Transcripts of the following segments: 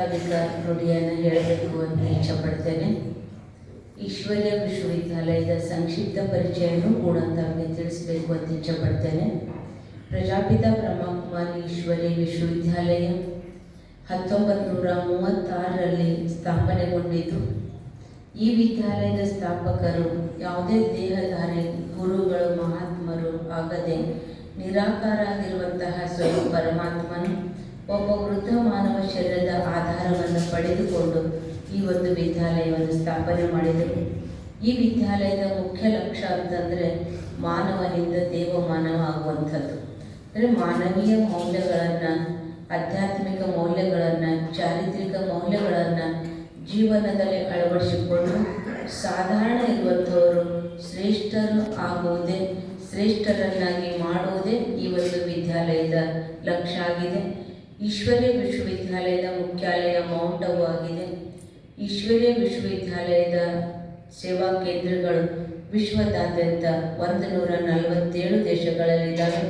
ಪ್ರಾಸ್ತಾವಿಕ ನುಡಿಯನ್ನು ಹೇಳಬೇಕು ಅಂತ ಇಚ್ಛಪಡ್ತೇನೆ. ಈಶ್ವರ್ಯ ವಿಶ್ವವಿದ್ಯಾಲಯದ ಸಂಕ್ಷಿಪ್ತ ಪರಿಚಯವನ್ನು ಕೂಡ ತಮಗೆ ತಿಳಿಸಬೇಕು ಅಂತ ಇಚ್ಛಪಡ್ತೇನೆ. ಪ್ರಜಾಪಿತ ಬ್ರಹ್ಮಕುಮಾರಿ ಈಶ್ವರ್ಯ ವಿಶ್ವವಿದ್ಯಾಲಯ ಹತ್ತೊಂಬತ್ತು ನೂರ ಮೂವತ್ತಾರರಲ್ಲಿ ಸ್ಥಾಪನೆಗೊಂಡಿತು. ಈ ವಿದ್ಯಾಲಯದ ಸ್ಥಾಪಕರು ಯಾವುದೇ ದೇಹಧಾರಿ ಗುರುಗಳು ಮಹಾತ್ಮರು ಆಗದೆ ನಿರಾಕಾರಾಗಿರುವಂತಹ ಸ್ವಯಂ ಪರಮಾತ್ಮನು. ಒಬ್ಬ ವೃದ್ಧ ಮಾನವ ಶರೀರದ ಆಧಾರವನ್ನು ಪಡೆದುಕೊಂಡು ಈ ಒಂದು ವಿದ್ಯಾಲಯವನ್ನು ಸ್ಥಾಪನೆ ಮಾಡಿದರು. ಈ ವಿದ್ಯಾಲಯದ ಮುಖ್ಯ ಲಕ್ಷ್ಯ ಅಂತಂದರೆ ಮಾನವನಿಂದ ದೇವಮಾನವ ಆಗುವಂಥದ್ದು ಅಂದರೆ ಮಾನವೀಯ ಮೌಲ್ಯಗಳನ್ನು, ಆಧ್ಯಾತ್ಮಿಕ ಮೌಲ್ಯಗಳನ್ನು, ಚಾರಿತ್ರಿಕ ಮೌಲ್ಯಗಳನ್ನು ಜೀವನದಲ್ಲಿ ಅಳವಡಿಸಿಕೊಂಡು ಸಾಧಾರಣ ಇರುವಂಥವರು ಶ್ರೇಷ್ಠರು ಆಗುವುದೇ, ಶ್ರೇಷ್ಠರನ್ನಾಗಿ ಮಾಡುವುದೇ ಈ ಒಂದು ವಿದ್ಯಾಲಯದ ಲಕ್ಷ್ಯ ಆಗಿದೆ. ಈಶ್ವರ್ಯ ವಿಶ್ವವಿದ್ಯಾಲಯದ ಮುಖ್ಯಾಲಯ ಮೌಂಟ್ ಅಬು ಆಗಿದೆ ಈಶ್ವರ್ಯ ವಿಶ್ವವಿದ್ಯಾಲಯದ ಸೇವಾ ಕೇಂದ್ರಗಳು ವಿಶ್ವದಾದ್ಯಂತ ಒಂದು ನೂರ ನಲವತ್ತೇಳು ದೇಶಗಳಲ್ಲಿದ್ದಾವೆ.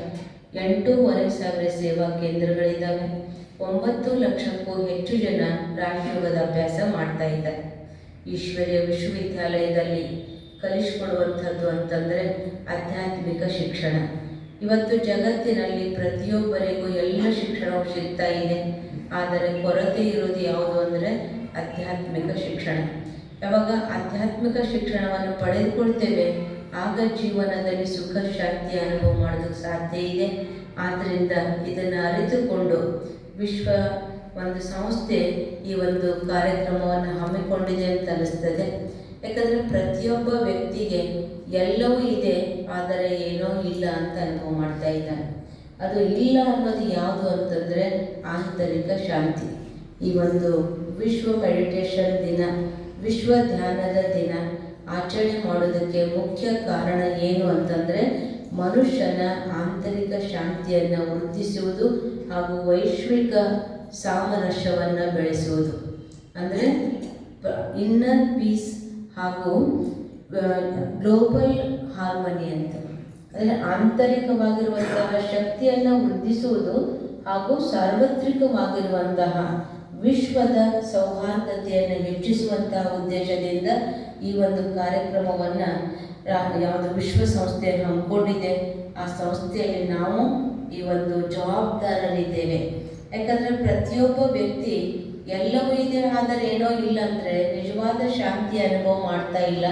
ಎಂಟೂವರೆ ಸಾವಿರ ಸೇವಾ ಕೇಂದ್ರಗಳಿದ್ದಾವೆ. ಒಂಬತ್ತು ಲಕ್ಷಕ್ಕೂ ಹೆಚ್ಚು ಜನ ರಾಷ್ಟ್ರಯೋಗದ ಅಭ್ಯಾಸ ಮಾಡ್ತಾ ಇದ್ದಾರೆ. ಈಶ್ವರ್ಯ ವಿಶ್ವವಿದ್ಯಾಲಯದಲ್ಲಿ ಕಲಿಸಿಕೊಡುವಂಥದ್ದು ಅಂತಂದರೆ ಆಧ್ಯಾತ್ಮಿಕ ಶಿಕ್ಷಣ. ಇವತ್ತು ಜಗತ್ತಿನಲ್ಲಿ ಪ್ರತಿಯೊಬ್ಬರಿಗೂ ಎಲ್ಲ ಶಿಕ್ಷಣವು ಸಿಗ್ತಾ ಇದೆ. ಆದರೆ ಕೊರತೆ ಇರೋದು ಯಾವುದು ಅಂದರೆ ಆಧ್ಯಾತ್ಮಿಕ ಶಿಕ್ಷಣ. ಯಾವಾಗ ಆಧ್ಯಾತ್ಮಿಕ ಶಿಕ್ಷಣವನ್ನು ಪಡೆದುಕೊಳ್ತೇವೆ, ಆಗ ಜೀವನದಲ್ಲಿ ಸುಖ, ಶಾಂತಿ ಅನುಭವ ಮಾಡೋದಕ್ಕೆ ಸಾಧ್ಯ ಇದೆ. ಆದ್ದರಿಂದ ಇದನ್ನು ಅರಿತುಕೊಂಡು ವಿಶ್ವ ಒಂದು ಸಂಸ್ಥೆ ಈ ಒಂದು ಕಾರ್ಯಕ್ರಮವನ್ನು ಹಮ್ಮಿಕೊಂಡಿದೆ ಅಂತ ಅನಿಸ್ತದೆ. ಯಾಕಂದರೆ ಪ್ರತಿಯೊಬ್ಬ ವ್ಯಕ್ತಿಗೆ ಎಲ್ಲವೂ ಇದೆ, ಆದರೆ ಏನೋ ಇಲ್ಲ ಅಂತ ಅನುಭವ ಮಾಡ್ತಾ ಇದ್ದಾನೆ. ಅದು ಇಲ್ಲ ಅನ್ನೋದು ಯಾವುದು ಅಂತಂದರೆ ಆಂತರಿಕ ಶಾಂತಿ. ಈ ಒಂದು ವಿಶ್ವ ಮೆಡಿಟೇಷನ್ ದಿನ, ವಿಶ್ವ ಧ್ಯಾನದ ದಿನ ಆಚರಣೆ ಮಾಡೋದಕ್ಕೆ ಮುಖ್ಯ ಕಾರಣ ಏನು ಅಂತಂದರೆ ಮನುಷ್ಯನ ಆಂತರಿಕ ಶಾಂತಿಯನ್ನು ವೃದ್ಧಿಸುವುದು ಹಾಗೂ ವೈಶ್ವಿಕ ಸಾಮರಸ್ಯವನ್ನು ಬೆಳೆಸುವುದು. ಅಂದರೆ ಇನ್ನರ್ ಪೀಸ್ ಹಾಗೂ ಗ್ಲೋಬಲ್ ಹಾರ್ಮನಿ ಅಂತ. ಅಂದರೆ ಆಂತರಿಕವಾಗಿರುವಂತಹ ಶಕ್ತಿಯನ್ನು ವೃದ್ಧಿಸುವುದು ಹಾಗೂ ಸಾರ್ವತ್ರಿಕವಾಗಿರುವಂತಹ ವಿಶ್ವದ ಸೌಹಾರ್ದತೆಯನ್ನು ಹೆಚ್ಚಿಸುವಂತಹ ಉದ್ದೇಶದಿಂದ ಈ ಒಂದು ಕಾರ್ಯಕ್ರಮವನ್ನು ಯಾವುದು ವಿಶ್ವಸಂಸ್ಥೆ ಹಮ್ಮಿಕೊಂಡಿದೆ. ಆ ಸಂಸ್ಥೆಯಲ್ಲಿ ನಾವು ಈ ಒಂದು ಜವಾಬ್ದಾರರಿದ್ದೇವೆ. ಯಾಕಂದರೆ ಪ್ರತಿಯೊಬ್ಬ ವ್ಯಕ್ತಿ ಎಲ್ಲವೂ ಇದೆ. ಆದರೆ ಏನೋ ಇಲ್ಲ ಅಂದರೆ ನಿಜವಾದ ಶಾಂತಿ ಅನುಭವ ಮಾಡ್ತಾ ಇಲ್ಲ.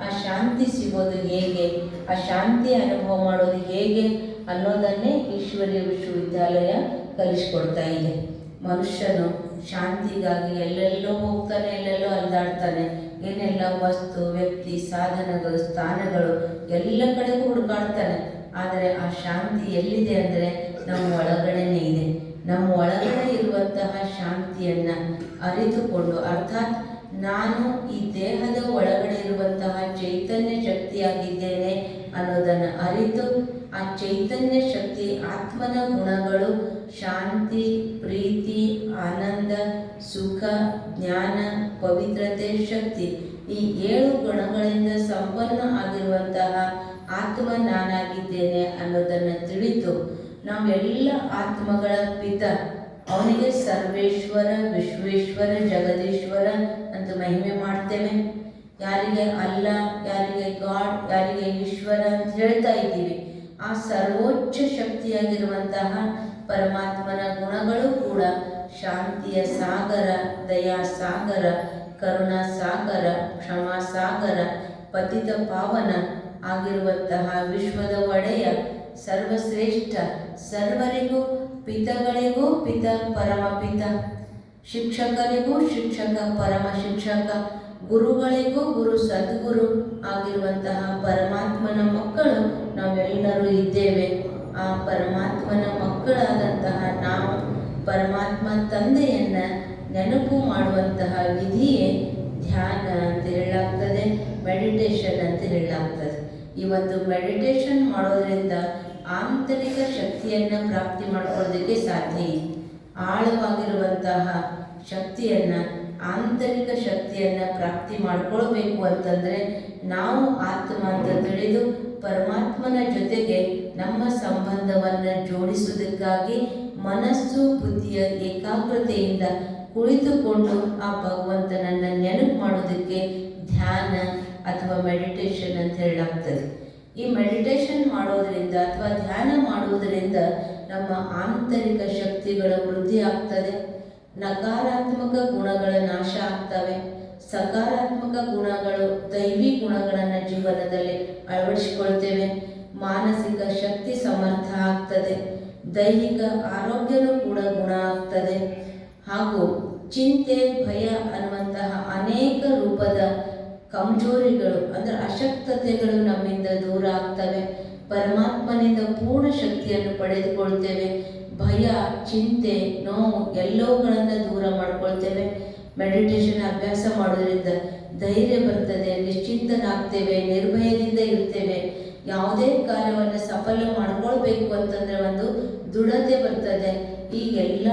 ಆ ಶಾಂತಿ ಸಿಗೋದು ಹೇಗೆ? ಆ ಶಾಂತಿ ಅನುಭವ ಮಾಡೋದು ಹೇಗೆ ಅನ್ನೋದನ್ನೇ ಈಶ್ವರ್ಯ ವಿಶ್ವವಿದ್ಯಾಲಯ ಕಲಿಸ್ಕೊಡ್ತಾ ಇದೆ. ಮನುಷ್ಯನು ಶಾಂತಿಗಾಗಿ ಎಲ್ಲೆಲ್ಲೋ ಹೋಗ್ತಾನೆ, ಎಲ್ಲೆಲ್ಲೋ ಅಲ್ದಾಡ್ತಾನೆ. ಏನೆಲ್ಲ ವಸ್ತು, ವ್ಯಕ್ತಿ, ಸಾಧನಗಳು, ಸ್ಥಾನಗಳು ಎಲ್ಲ ಕಡೆಗೂ ಹುಡುಕಾಡ್ತಾನೆ. ಆದರೆ ಆ ಶಾಂತಿ ಎಲ್ಲಿದೆ ಅಂದರೆ ನಮ್ಮ ಒಳಗಡೆನೇ ಇದೆ. ನಮ್ಮ ಒಳಗಡೆ ಇರುವಂತಹ ಶಾಂತಿಯನ್ನು ಅರಿತುಕೊಂಡು, ಅರ್ಥಾತ್ ನಾನು ಈ ದೇಹದ ಒಳಗಡೆ ಇರುವಂತಹ ಚೈತನ್ಯ ಶಕ್ತಿಯಾಗಿದ್ದೇನೆ ಅನ್ನೋದನ್ನು ಅರಿತು, ಆ ಚೈತನ್ಯ ಶಕ್ತಿ ಆತ್ಮನ ಗುಣಗಳು ಶಾಂತಿ, ಪ್ರೀತಿ, ಆನಂದ, ಸುಖ, ಜ್ಞಾನ, ಪವಿತ್ರತೆ, ಶಕ್ತಿ ಈ ಏಳು ಗುಣಗಳಿಂದ ಸಂಪನ್ನ ಆಗಿರುವಂತಹ ಆತ್ಮ ನಾನಾಗಿದ್ದೇನೆ ಅನ್ನೋದನ್ನು ತಿಳಿದು ನಾವೆಲ್ಲ ಆತ್ಮಗಳ ಪಿತ. ಅವನಿಗೆ ಸರ್ವೇಶ್ವರ, ವಿಶ್ವೇಶ್ವರ, ಜಗದೀಶ್ವರ ಅಂತ ಮಹಿಮೆ ಮಾಡ್ತೇವೆ. ಯಾರಿಗೆ ಅಲ್ಲ, ಯಾರಿಗೆ ಗಾಡ್, ಯಾರಿಗೆ ಈಶ್ವರ ಅಂತ ಹೇಳ್ತಾ ಇದ್ದೀವಿ. ಆ ಸರ್ವೋಚ್ಚ ಶಕ್ತಿಯಾಗಿರುವಂತಹ ಪರಮಾತ್ಮನ ಗುಣಗಳು ಕೂಡ ಶಾಂತಿಯ ಸಾಗರ, ದಯಾ ಸಾಗರ, ಕರುಣಾ ಸಾಗರ, ಕ್ಷಮಾ ಸಾಗರ, ಪತಿತ ಪಾವನ ಆಗಿರುವಂತಹ ವಿಶ್ವದ ಒಡೆಯ ಸರ್ವಶ್ರೇಷ್ಠ, ಸರ್ವರಿಗೂ, ಪಿತಗಳಿಗೂ ಪಿತ ಪರಮ ಪಿತ ಶಿಕ್ಷಕರಿಗೂ ಶಿಕ್ಷಕ ಪರಮ ಶಿಕ್ಷಕ ಗುರುಗಳಿಗೂ ಗುರು, ಸದ್ಗುರು ಆಗಿರುವಂತಹ ಪರಮಾತ್ಮನ ಮಕ್ಕಳು ನಾವೆಲ್ಲರೂ ಇದ್ದೇವೆ. ಆ ಪರಮಾತ್ಮನ ಮಕ್ಕಳಾದಂತಹ ನಾವು ಪರಮಾತ್ಮ ತಂದೆಯನ್ನು ನೆನಪು ಮಾಡುವಂತಹ ವಿಧಿಯೇ ಧ್ಯಾನ ಅಂತ ಹೇಳಲಾಗ್ತದೆ ಮೆಡಿಟೇಷನ್ ಅಂತ ಹೇಳಲಾಗ್ತದೆ. ಒಂದು ಮೆಡಿಟೇಷನ್ ಮಾಡೋದ್ರಿಂದ ಆಂತರಿಕ ಶಕ್ತಿಯನ್ನು ಪ್ರಾಪ್ತಿ ಮಾಡ್ಕೊಳ್ಳೋದಕ್ಕೆ ಸಾಧ್ಯ ಆಳವಾಗಿರುವಂತಹ ಶಕ್ತಿಯನ್ನು, ಆಂತರಿಕ ಶಕ್ತಿಯನ್ನು ಪ್ರಾಪ್ತಿ ಮಾಡ್ಕೊಳ್ಬೇಕು ಅಂತಂದರೆ ನಾವು ಆತ್ಮ ಅಂತ ತಿಳಿದು ಪರಮಾತ್ಮನ ಜೊತೆಗೆ ನಮ್ಮ ಸಂಬಂಧವನ್ನು ಜೋಡಿಸುವುದಕ್ಕಾಗಿ ಮನಸ್ಸು, ಬುದ್ಧಿಯ ಏಕಾಗ್ರತೆಯಿಂದ ಕುಳಿತುಕೊಂಡು ಆ ಭಗವಂತನನ್ನು ನೆನಪು ಮಾಡೋದಕ್ಕೆ ಧ್ಯಾನ ಅಥವಾ ಮೆಡಿಟೇಷನ್ ಅಂತ ಹೇಳಲಾಗ್ತದೆ. ಈ ಮೆಡಿಟೇಷನ್ ಮಾಡೋದರಿಂದ ಅಥವಾ ಧ್ಯಾನ ಮಾಡುವುದರಿಂದ ನಮ್ಮ ಆಂತರಿಕ ಶಕ್ತಿಗಳ ವೃದ್ಧಿ ಆಗ್ತದೆ. ನಕಾರಾತ್ಮಕ ಗುಣಗಳ ನಾಶ ಆಗ್ತವೆ. ಸಕಾರಾತ್ಮಕ ಗುಣಗಳು ದೈವಿ ಗುಣಗಳನ್ನು ಜೀವನದಲ್ಲಿ ಅಳವಡಿಸಿಕೊಳ್ತೇವೆ. ಮಾನಸಿಕ ಶಕ್ತಿ ಸಮರ್ಥ ಆಗ್ತದೆ. ದೈಹಿಕ ಆರೋಗ್ಯನೂ ಕೂಡ ಗುಣ ಆಗ್ತದೆ. ಹಾಗೂ ಚಿಂತೆ, ಭಯ ಅನ್ನುವಂತಹ ಅನೇಕ ರೂಪದ ಕಮಜೋರಿಗಳು, ಅಂದರೆ ಅಶಕ್ತತೆಗಳು ನಮ್ಮಿಂದ ದೂರ ಆಗ್ತವೆ. ಪರಮಾತ್ಮನಿಂದ ಪೂರ್ಣ ಶಕ್ತಿಯನ್ನು ಪಡೆದುಕೊಳ್ತೇವೆ. ಭಯ, ಚಿಂತೆ, ನೋವು ಎಲ್ಲವುಗಳನ್ನು ದೂರ ಮಾಡ್ಕೊಳ್ತೇವೆ. ಮೆಡಿಟೇಷನ್ ಅಭ್ಯಾಸ ಮಾಡೋದ್ರಿಂದ ಧೈರ್ಯ ಬರ್ತದೆ, ನಿಶ್ಚಿಂತನಾಗ್ತೇವೆ, ನಿರ್ಭಯದಿಂದ ಇರ್ತೇವೆ. ಯಾವುದೇ ಕಾರ್ಯವನ್ನು ಸಫಲ ಮಾಡ್ಕೊಳ್ಬೇಕು ಅಂತಂದರೆ ಒಂದು ದೃಢತೆ ಬರ್ತದೆ. ಈ ಎಲ್ಲ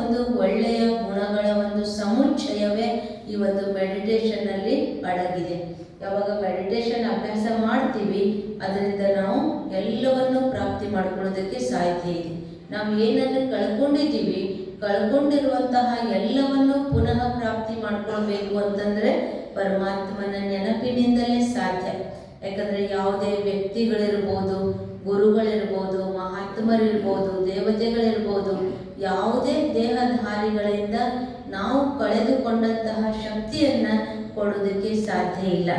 ಒಂದು ಒಳ್ಳೆಯ ಗುಣಗಳ ಒಂದು ಸಮುಚ್ಚಯವೇ ಈ ಒಂದು ಮೆಡಿಟೇಷನ್ ಅಲ್ಲಿ ಅಡಗಿದೆ. ಯಾವಾಗ ಮೆಡಿಟೇಷನ್ ಅಭ್ಯಾಸ ಮಾಡ್ತೀವಿ, ಅದರಿಂದ ನಾವು ಎಲ್ಲವನ್ನು ಪ್ರಾಪ್ತಿ ಮಾಡ್ಕೊಳ್ಳೋದಕ್ಕೆ ಸಾಧ್ಯ ಇದೆ. ನಾವು ಏನನ್ನು ಕಳ್ಕೊಂಡಿದ್ದೀವಿ, ಕಳ್ಕೊಂಡಿರುವಂತಹ ಎಲ್ಲವನ್ನು ಪುನಃ ಪ್ರಾಪ್ತಿ ಮಾಡ್ಕೊಳ್ಬೇಕು ಅಂತಂದ್ರೆ ಪರಮಾತ್ಮನ ನೆನಪಿನಿಂದಲೇ ಸಾಧ್ಯ. ಯಾಕಂದ್ರೆ ಯಾವುದೇ ವ್ಯಕ್ತಿಗಳಿರ್ಬೋದು ಗುರುಗಳಿರ್ಬೋದು, ಮಹಾತ್ಮರಿರ್ಬೋದು, ದೇವತೆಗಳಿರ್ಬೋದು, ಯಾವುದೇ ದೇಹಧಾರಿಗಳಿಂದ ನಾವು ಕಳೆದುಕೊಂಡಂತಹ ಶಕ್ತಿಯನ್ನ ಕೊಡೋದಕ್ಕೆ ಸಾಧ್ಯ ಇಲ್ಲ.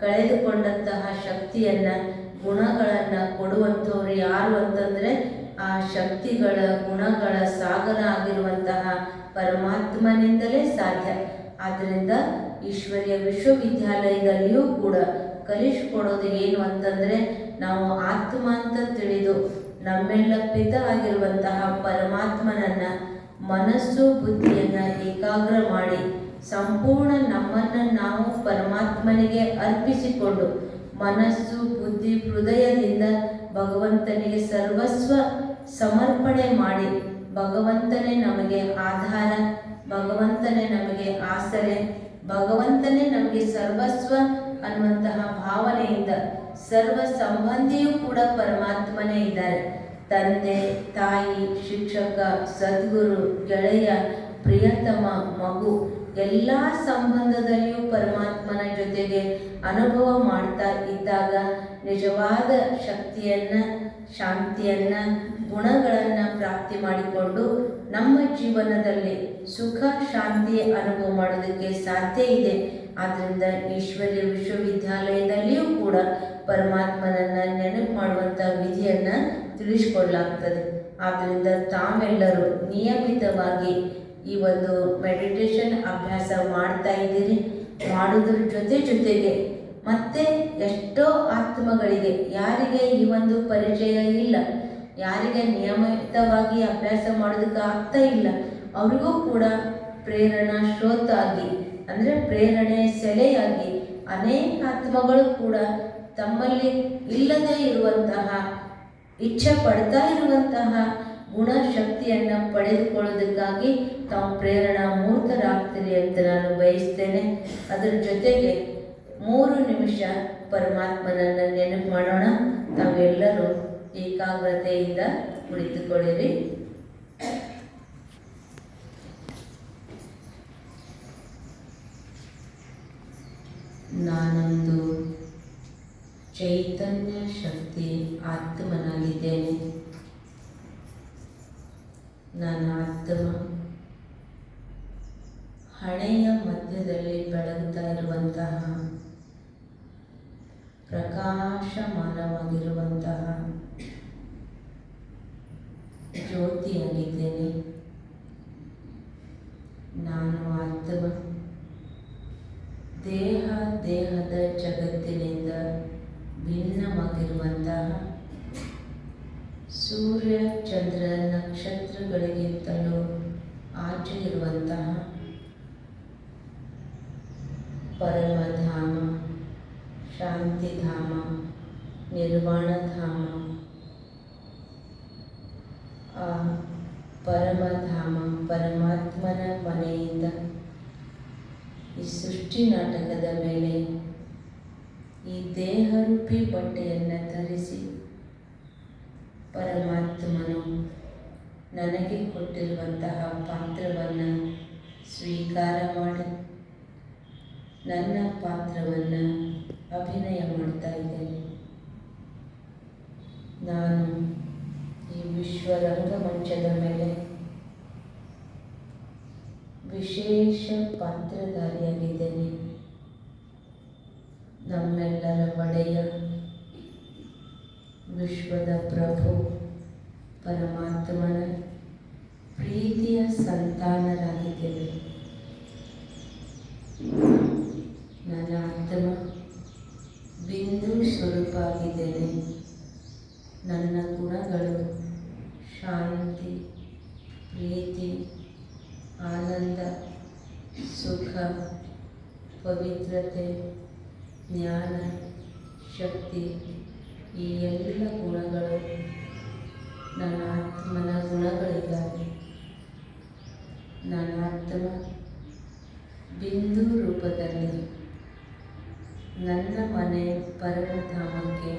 ಕಳೆದುಕೊಂಡಂತಹ ಶಕ್ತಿಯನ್ನ, ಗುಣಗಳನ್ನ ಕೊಡುವಂಥವ್ರು ಯಾರು ಅಂತಂದ್ರೆ ಆ ಶಕ್ತಿಗಳ ಗುಣಗಳ ಸಾಗರ ಆಗಿರುವಂತಹ ಪರಮಾತ್ಮನಿಂದಲೇ ಸಾಧ್ಯ. ಆದ್ದರಿಂದ ಈಶ್ವರ್ಯ ವಿಶ್ವವಿದ್ಯಾಲಯದಲ್ಲಿಯೂ ಕೂಡ ಕಲಿಸಿಕೊಡೋದು ಏನು ಅಂತಂದ್ರೆ ನಾವು ಆತ್ಮ ಅಂತ ತಿಳಿದು ನಮ್ಮೆಲ್ಲ ಪಿತ ಆಗಿರುವಂತಹ ಪರಮಾತ್ಮನನ್ನ ಮನಸ್ಸು ಬುದ್ಧಿಯನ್ನ ಏಕಾಗ್ರ ಮಾಡಿ ಸಂಪೂರ್ಣ ನಮ್ಮನ್ನ ನಾವು ಪರಮಾತ್ಮನಿಗೆ ಅರ್ಪಿಸಿಕೊಂಡು ಮನಸ್ಸು, ಬುದ್ಧಿ, ಹೃದಯದಿಂದ ಭಗವಂತನಿಗೆ ಸರ್ವಸ್ವ ಸಮರ್ಪಣೆ ಮಾಡಿ ಭಗವಂತನೇ ನಮಗೆ ಆಧಾರ, ಭಗವಂತನೇ ನಮಗೆ ಆಸರೆ, ಭಗವಂತನೇ ನಮಗೆ ಸರ್ವಸ್ವ ಅನ್ನುವಂತಹ ಭಾವನೆಯಿಂದ ಸರ್ವ ಸಂಬಂಧಿಯೂ ಕೂಡ ಪರಮಾತ್ಮನೇ ಇದ್ದಾರೆ. ತಂದೆ, ತಾಯಿ, ಶಿಕ್ಷಕ, ಸದ್ಗುರು, ಗೆಳೆಯ, ಪ್ರಿಯತಮ, ಮಗು, ಎಲ್ಲ ಸಂಬಂಧದಲ್ಲಿಯೂ ಪರಮಾತ್ಮನ ಜೊತೆಗೆ ಅನುಭವ ಮಾಡ್ತಾ ಇದ್ದಾಗ ನಿಜವಾದ ಶಕ್ತಿಯನ್ನ, ಶಾಂತಿಯನ್ನ, ಗುಣಗಳನ್ನು ಪ್ರಾಪ್ತಿ ಮಾಡಿಕೊಂಡು ನಮ್ಮ ಜೀವನದಲ್ಲಿ ಸುಖ, ಶಾಂತಿ ಅನುಭವ ಮಾಡೋದಕ್ಕೆ ಸಾಧ್ಯ ಇದೆ. ಆದ್ದರಿಂದ ಈಶ್ವರ್ಯ ವಿಶ್ವವಿದ್ಯಾಲಯದಲ್ಲಿಯೂ ಕೂಡ ಪರಮಾತ್ಮನನ್ನ ನೆನಪು ಮಾಡುವಂಥ ವಿಧಿಯನ್ನು ತಿಳಿಸ್ಕೊಡ್ಲಾಗ್ತದೆ. ಆದ್ದರಿಂದ ತಾವೆಲ್ಲರೂ ನಿಯಮಿತವಾಗಿ ಈ ಒಂದು ಮೆಡಿಟೇಷನ್ ಅಭ್ಯಾಸ ಮಾಡ್ತಾ ಇದ್ದೀರಿ. ಮಾಡೋದ್ರ ಜೊತೆ ಜೊತೆಗೆ ಮತ್ತೆ ಎಷ್ಟೋ ಆತ್ಮಗಳಿಗೆ ಯಾರಿಗೆ ಈ ಒಂದು ಪರಿಚಯ ಇಲ್ಲ, ಯಾರಿಗೆ ನಿಯಮಿತವಾಗಿ ಅಭ್ಯಾಸ ಮಾಡೋದಕ್ಕೆ ಆಗ್ತಾ ಇಲ್ಲ, ಅವರಿಗೂ ಕೂಡ ಪ್ರೇರಣಾ ಶ್ರೋತಾಗಿ, ಅಂದರೆ ಪ್ರೇರಣೆ ಸೆಲೆಯಾಗಿ ಅನೇಕ ಆತ್ಮಗಳು ಕೂಡ ತಮ್ಮಲ್ಲಿ ಇಲ್ಲದೇ ಇರುವಂತಹ, ಇಚ್ಛೆ ಪಡ್ತಾ ಇರುವಂತಹ ಗುಣಶಕ್ತಿಯನ್ನು ಪಡೆದುಕೊಳ್ಳೋದಕ್ಕಾಗಿ ತಾವು ಪ್ರೇರಣಾ ಮೂರ್ತರಾಗ್ತೀರಿ ಅಂತ ನಾನು ಬಯಸ್ತೇನೆ. ಅದರ ಜೊತೆಗೆ ಮೂರು ನಿಮಿಷ ಪರಮಾತ್ಮನನ್ನು ನೆನಪು ಮಾಡೋಣ. ತಾವೆಲ್ಲರೂ ಏಕಾಗ್ರತೆಯಿಂದ ಕುಳಿತುಕೊಳ್ಳಿರಿ. ನಾನೊಂದು ಚೈತನ್ಯ ಶಕ್ತಿ ಆತ್ಮನಾಗಿದ್ದೇನೆ ನನ್ನ ಆತ್ಮ ಹಣೆಯ ಮಧ್ಯದಲ್ಲಿ ಬೆಳಗುತ್ತಾ ಇರುವಂತಹ, ಪ್ರಕಾಶಮಾನವಾಗಿರುವಂತಹ ಜ್ಯೋತಿಯಾಗಿದ್ದೇನೆ ನಾನು ಆತ್ಮ ದೇಹ ದೇಹದ ಜಗತ್ತಿನಿಂದ ಭಿನ್ನವಾಗಿರುವಂತಹ ಸೂರ್ಯ, ಚಂದ್ರ, ನಕ್ಷತ್ರಗಳಿಗಿಂತಲೂ ಆಚೆ ಇರುವಂತಹ ಪರಮಧಾಮ, ಶಾಂತಿಧಾಮ, ನಿರ್ವಾಣಧಾಮ, ಆ ಪರಮಧಾಮ, ಪರಮಾತ್ಮನ ಮನೆಯಿಂದ ಈ ಸೃಷ್ಟಿ ನಾಟಕದ ಮೇಲೆ ಈ ದೇಹರೂಪಿ ಬಟ್ಟೆಯನ್ನು ಧರಿಸಿ ಪರಮಾತ್ಮನು ನನಗೆ ಕೊಟ್ಟಿರುವಂತಹ ಪಾತ್ರವನ್ನು ಸ್ವೀಕಾರ ಮಾಡಿ ನನ್ನ ಪಾತ್ರವನ್ನು ಅಭಿನಯ ಮಾಡ್ತಾ ಇದ್ದೇನೆ. ನಾನು ಈ ವಿಶ್ವ ರಂಗಮಂಚದ ಮೇಲೆ ವಿಶೇಷ ಪಾತ್ರಧಾರಿಯಾಗಿದ್ದೇನೆ. ನಮ್ಮೆಲ್ಲರ ಒಡೆಯ ವಿಶ್ವದ ಪ್ರಭು ಪರಮಾತ್ಮನ ಪ್ರೀತಿಯ ಸಂತಾನರಾಗಿದ್ದೇವೆ. ನನ್ನ ಆತ್ಮ ಬಿಂದು ಸ್ವರೂಪ ನನ್ನ ಗುಣಗಳು ಶಾಂತಿ, ಪ್ರೀತಿ, ಆನಂದ, ಸುಖ, ಪವಿತ್ರತೆ ಜ್ಞಾನ, ಶಕ್ತಿ ಈ ಎಲ್ಲ ಗುಣಗಳು ನನ್ನ ಆತ್ಮನ ಗುಣಗಳಿದ್ದಾವೆ. ನನ್ನ ಆತ್ಮ ಬಿಂದು ರೂಪದಲ್ಲಿ ನನ್ನ ಮನೆ ಪರಮಧಾಮಕ್ಕೆ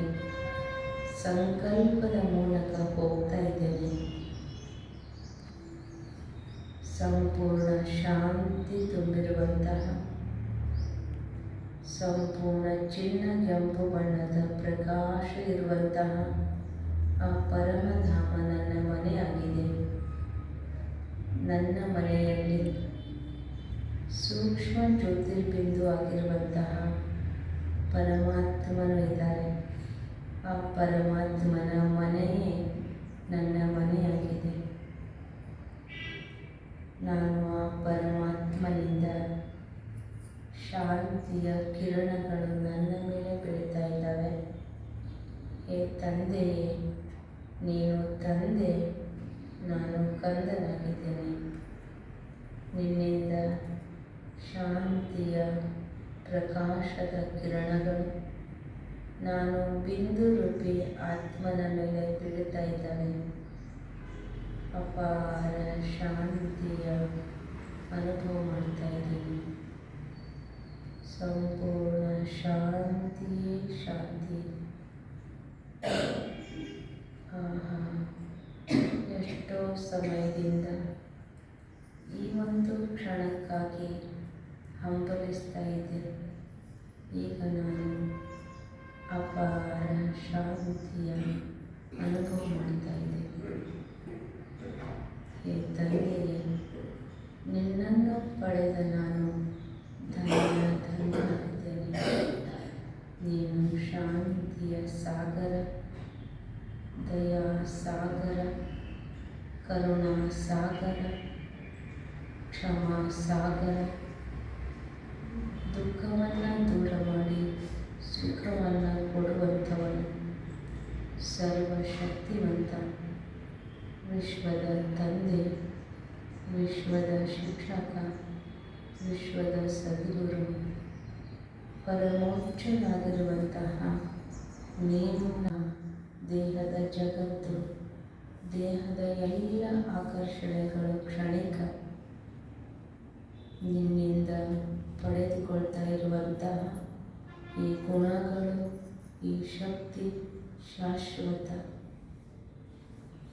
ಸಂಕಲ್ಪದ ಮೂಲಕ ಹೋಗ್ತಾ ಇದ್ದೇನೆ. ಸಂಪೂರ್ಣ ಶಾಂತಿ ತುಂಬಿರುವಂತಹ ಸಂಪೂರ್ಣ ಚಿನ್ನ ಕೆಂಪು ಬಣ್ಣದ ಪ್ರಕಾಶ ಇರುವಂತಹ ಆ ಪರಮಧಾಮ ನನ್ನ ಮನೆಯಾಗಿದೆ. ನನ್ನ ಮನೆಯಲ್ಲಿ ಸೂಕ್ಷ್ಮ ಜ್ಯೋತಿರ್ಬಿಂದು ಆಗಿರುವಂತಹ ಪರಮಾತ್ಮನು ಇದ್ದಾರೆ. ಆ ಪರಮಾತ್ಮನ ಮನೆಯೇ ನನ್ನ ಮನೆಯಾಗಿದೆ ಶಾಂತಿಯ ಕಿರಣಗಳು ನನ್ನ ಮೇಲೆ ಬೀಳ್ತಾ ಇದ್ದಾವೆ. ಏ ತಂದೆಯೇ, ನೀನು ತಂದೆ, ನಾನು ಕಂದನಾಗಿದ್ದೇನೆ. ನಿನ್ನಿಂದ ಶಾಂತಿಯ ಪ್ರಕಾಶದ ಕಿರಣಗಳು. ನಾನು ಬಿಂದು ರೂಪಿ ಆತ್ಮನ ಮೇಲೆ ಬೀಳ್ತಾ ಇದ್ದಾನೆ. ಅಪಾರ ಶಾಂತಿಯ ಅನುಭವ ಮಾಡ್ತಾ ಇದ್ದೀನಿ. ಸಂಪೂರ್ಣ ಶಾಂತಿಯೇ ಶಾಂತಿ. ಆಹಾ, ಎಷ್ಟೋ ಸಮಯದಿಂದ ಈ ಒಂದು ಕ್ಷಣಕ್ಕಾಗಿ ಹಂಬಲಿಸ್ತಾ ಇದ್ದೆ. ಈಗ ನಾನು ಅಪಾರ ಶಾಂತಿಯ ಅನುಭವ ಮಾಡ್ತಾ ಇದ್ದೇನೆ ಹೇ ತಂದೆಯೇ ನಿನ್ನನ್ನು ಪಡೆದ ನಾನು ಧನ್ಯ ಧನ್ಯನಾಗಿದ್ದೇನೆ ನೀನು ಶಾಂತಿಯ ಸಾಗರ, ದಯಾ ಸಾಗರ, ಕರುಣಾ ಸಾಗರ, ಕ್ಷಮಾ ಸಾಗರ. ದುಃಖವನ್ನು ದೂರ ಮಾಡಿ ಸುಖವನ್ನು ಕೊಡುವಂಥವನು ಸರ್ವಶಕ್ತಿವಂತ. ವಿಶ್ವದ ತಂದೆ, ವಿಶ್ವದ ಶಿಕ್ಷಕ, ವಿಶ್ವದ ಸದ್ಗುರು, ಪರಮೋಚ್ಚನಾಗಿರುವಂತಹ ನೀನು ನ- ದೇಹದ ಜಗತ್ತು, ದೇಹದ ಎಲ್ಲ ಆಕರ್ಷಣೆಗಳು ಕ್ಷಣಿಕ. ನಿನ್ನಿಂದ ಪಡೆದುಕೊಳ್ತಾ ಇರುವಂತಹ ಈ ಗುಣಗಳು, ಈ ಶಕ್ತಿ ಶಾಶ್ವತ.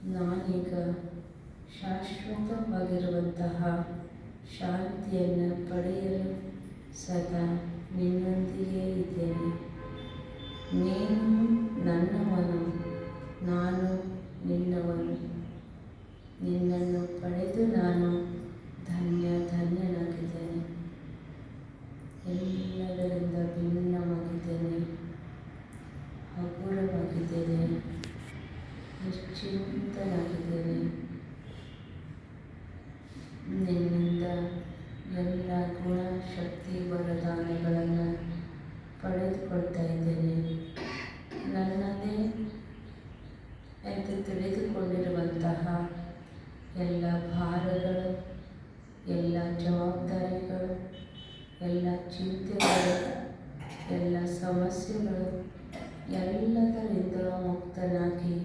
ನಾನೀಗ ಶಾಶ್ವತವಾಗಿರುವಂತಹ ಶಾಂತಿಯನ್ನು ಪಡೆಯಲು ಸದಾ ನಿನ್ನೊಂದಿಗೆ ಇದ್ದೇನೆ. ನೀನು ನನ್ನವನು ನಾನು ನಿನ್ನವನು ನಿನ್ನನ್ನು ಪಡೆದು ನಾನು ಧನ್ಯ ಧನ್ಯನಾಗಿದ್ದೇನೆ ಎಲ್ಲದರಿಂದ ಭಿನ್ನವಾಗಿದ್ದೇನೆ ಹಗುರವಾಗಿದ್ದೇನೆ ನಿಶ್ಚಿಂತನಾಗಿದ್ದೇನೆ ನಿನ್ನಿಂದ ಎಲ್ಲ ಗುಣ ಶಕ್ತಿ ವರದಾನಗಳನ್ನು ಪಡೆದುಕೊಳ್ತಾ ಇದ್ದೇನೆ ನನ್ನದೇ ಎಂದು ತಿಳಿದುಕೊಂಡಿರುವಂತಹ ಎಲ್ಲ ಭಾರಗಳು ಎಲ್ಲ ಜವಾಬ್ದಾರಿಗಳು ಎಲ್ಲ ಚಿಂತೆಗಳು ಎಲ್ಲ ಸಮಸ್ಯೆಗಳು ಎಲ್ಲದರಿಂದ ಮುಕ್ತನಾಗಿ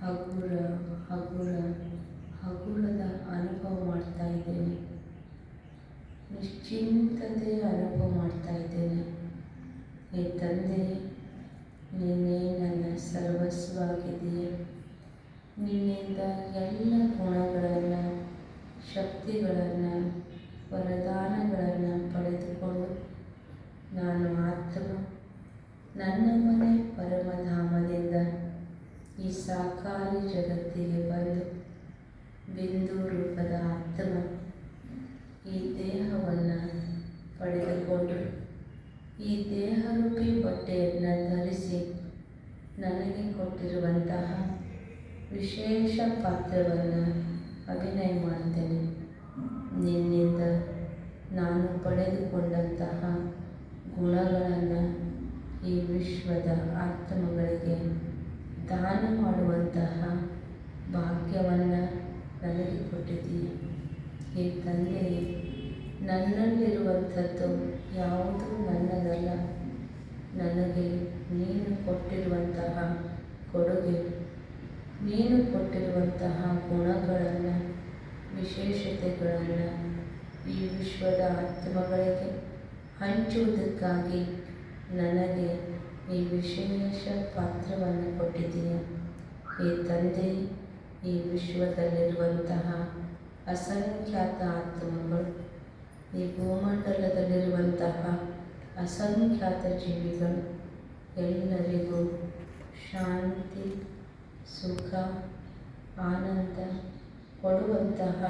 ಹಗುರ ಹಗುರ ಹಗುರದ ಅನುಭವ ಮಾಡ್ತಾ ಇದ್ದೇನೆ ನಿಶ್ಚಿಂತತೆ ಅನುಭವ ಮಾಡ್ತಾ ಎಲ್ಲ ಗುಣಗಳನ್ನು ಶಕ್ತಿಗಳನ್ನು ವರದಾನಗಳನ್ನು ಪಡೆದುಕೊಂಡು ನಾನು ಆತ್ಮ ನನ್ನ ಮನೆ ಪರಮಧಾಮದಿಂದ ಈ ಸಾಕಾರಿ ಜಗತ್ತಿಗೆ ಬಂದು ಬಿಂದು ರೂಪದ ಆತ್ಮ ಈ ದೇಹವನ್ನು ಪಡೆದುಕೊಂಡು ಈ ದೇಹರೂಪಿ ಬಟ್ಟೆಯನ್ನು ಧರಿಸಿ ನನಗೆ ಕೊಟ್ಟಿರುವಂತಹ ವಿಶೇಷ ಪಾತ್ರವನ್ನು ಅಭಿನಯ ಮಾಡ್ತೇನೆ. ನಿನ್ನಿಂದ ನಾನು ಪಡೆದುಕೊಂಡಂತಹ ಗುಣಗಳನ್ನು ಈ ವಿಶ್ವದ ಆತ್ಮಗಳಿಗೆ ದಾನ ಮಾಡುವಂತಹ ಭಾಗ್ಯವನ್ನು ನನಗೆ ಕೊಟ್ಟಿದ್ದೀಯ. ಈ ತಂದೆಯೇ, ನನ್ನಲ್ಲಿರುವಂಥದ್ದು ಯಾವುದೂ ನನ್ನದಲ್ಲ. ನನಗೆ ನೀನು ಕೊಟ್ಟಿರುವಂತಹ ಕೊಡುಗೆ, ನೀನು ಕೊಟ್ಟಿರುವಂತಹ ಗುಣಗಳನ್ನು, ವಿಶೇಷತೆಗಳನ್ನು ಈ ವಿಶ್ವದ ಆತ್ಮಗಳಿಗೆ ಹಂಚುವುದಕ್ಕಾಗಿ ನನಗೆ ಈ ವಿಶೇಷ ಪಾತ್ರವನ್ನು ಕೊಟ್ಟಿದ್ದೀನಿ ಈ ತಂದೆ ಈ ವಿಶ್ವದಲ್ಲಿರುವಂತಹ ಅಸಂಖ್ಯಾತ ಆತ್ಮಗಳು, ಈ ಭೂಮಂಡಲದಲ್ಲಿರುವಂತಹ ಅಸಂಖ್ಯಾತ ಜೀವಿಗಳು, ಎಲ್ಲರಿಗೂ ಶಾಂತಿ, ಸುಖ, ಆನಂದ ಕೊಡುವಂತಹ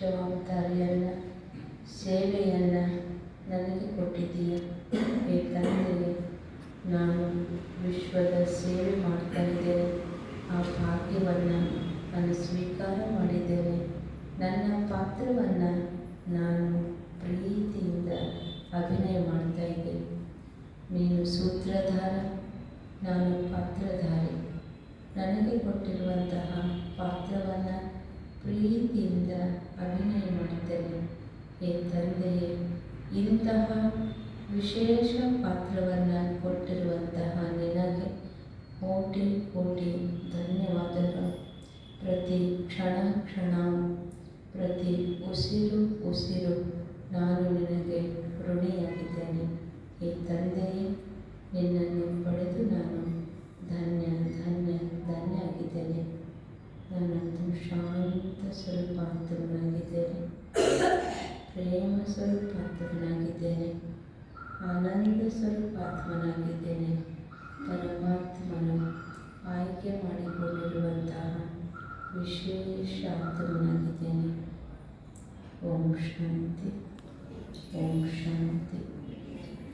ಜವಾಬ್ದಾರಿಯನ್ನು, ಸೇವೆಯನ್ನು ನನಗೆ ಕೊಟ್ಟಿದ್ದೀಯ? ಏಕೆಂದರೆ ನಾನು ವಿಶ್ವದ ಸೇವೆ ಮಾಡ್ತಾ ಇದ್ದೇನೆ. ಆ ಭಾಗ್ಯವನ್ನು ನಾನು ಸ್ವೀಕಾರ ಮಾಡಿದ್ದೇನೆ. ನನ್ನ ಪಾತ್ರವನ್ನು ನಾನು ಪ್ರೀತಿಯಿಂದ ಅಭಿನಯ ಮಾಡ್ತಾ ಇದ್ದೇನೆ. ನೀನು ಸೂತ್ರಧಾರ, ನಾನು ಪಾತ್ರಧಾರಿ. ನನಗೆ ಕೊಟ್ಟಿರುವಂತಹ ಪಾತ್ರವನ್ನು ಪ್ರೀತಿಯಿಂದ ಅಭಿನಯ ಮಾಡಿದ್ದೇನೆ. ಏ ತಂದೆಯೇ, ಇಂತಹ ವಿಶೇಷ ಪಾತ್ರವನ್ನು ಕೊಟ್ಟಿರುವಂತಹ ನಿನಗೆ ಕೋಟಿ ಕೋಟಿ ಧನ್ಯವಾದಗಳು. ಪ್ರತಿ ಕ್ಷಣ ಕ್ಷಣ ಪ್ರತಿ ಉಸಿರು ಉಸಿರು ನಾನು ನಿನಗೆ ಋಣಿಯಾಗಿದ್ದೇನೆ. ಈ ತಂದೆಯೇ, ನಿನ್ನನ್ನು ಪಡೆದು ನಾನು ಧನ್ಯ ಧನ್ಯ ಧನ್ಯ ಆಗಿದ್ದೇನೆ. ನಾನಂತೂ ಶಾಂತ ಸ್ವರೂಪಾಂತವನಾಗಿದ್ದೇನೆ ಪ್ರೇಮ ಸ್ವರೂಪಾತ್ಮನಾಗಿದ್ದೇನೆ ಆನಂದ ಸ್ವರೂಪಾತ್ಮನಾಗಿದ್ದೇನೆ ಪರಮಾತ್ಮನು ಆಯ್ಕೆ ಮಾಡಿಕೊಂಡಿರುವಂತಹ ವಿಶೇಷ ಆತ್ಮನಾಗಿದ್ದೇನೆ ಓಂ ಶಾಂತಿ. ಓಂ ಶಾಂತಿ.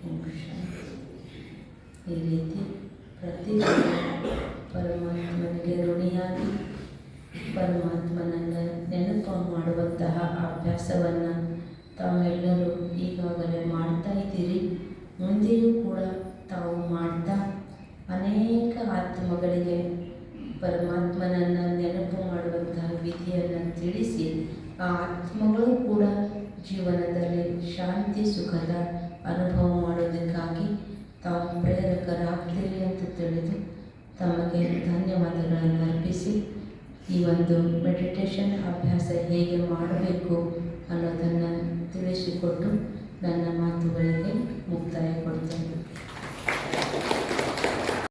ಓಂ ಶಾಂತಿ. ಈ ರೀತಿ ಪ್ರತಿ ಪರಮಾತ್ಮನಿಗೆ ಋಣಿಯಾಗಿ ಪರಮಾತ್ಮನನ್ನು ನೆನಪು ಮಾಡುವಂತಹ ಅಭ್ಯಾಸವನ್ನು ತಾವೆಲ್ಲರೂ ಈಗಾಗಲೇ ಮಾಡ್ತಾ ಇದ್ದೀರಿ. ಮುಂದೆಯೂ ಕೂಡ ತಾವು ಮಾಡ್ತಾ ಅನೇಕ ಆತ್ಮಗಳಿಗೆ ಪರಮಾತ್ಮನನ್ನು ನೆನಪು ಮಾಡುವಂತಹ ವಿಧಿಯನ್ನು ತಿಳಿಸಿ ಆ ಆತ್ಮಗಳು ಕೂಡ ಜೀವನದಲ್ಲಿ ಶಾಂತಿ, ಸುಖದ ಅನುಭವ ಮಾಡೋದಕ್ಕಾಗಿ ತಾವು ಪ್ರೇರಕರಾಗ್ತೀರಿ ಅಂತ ತಿಳಿದು ತಮಗೆ ಧನ್ಯವಾದಗಳನ್ನು ಅರ್ಪಿಸಿ ಈ ಒಂದು ಮೆಡಿಟೇಷನ್ ಅಭ್ಯಾಸ ಹೇಗೆ ಮಾಡಬೇಕು ಅನ್ನೋದನ್ನು ತಿಳಿಸಿಕೊಟ್ಟು ನನ್ನ ಮಾತುಗಳಿಗೆ ಮುಕ್ತಾಯ ಕೊಡ್ತೇನೆ.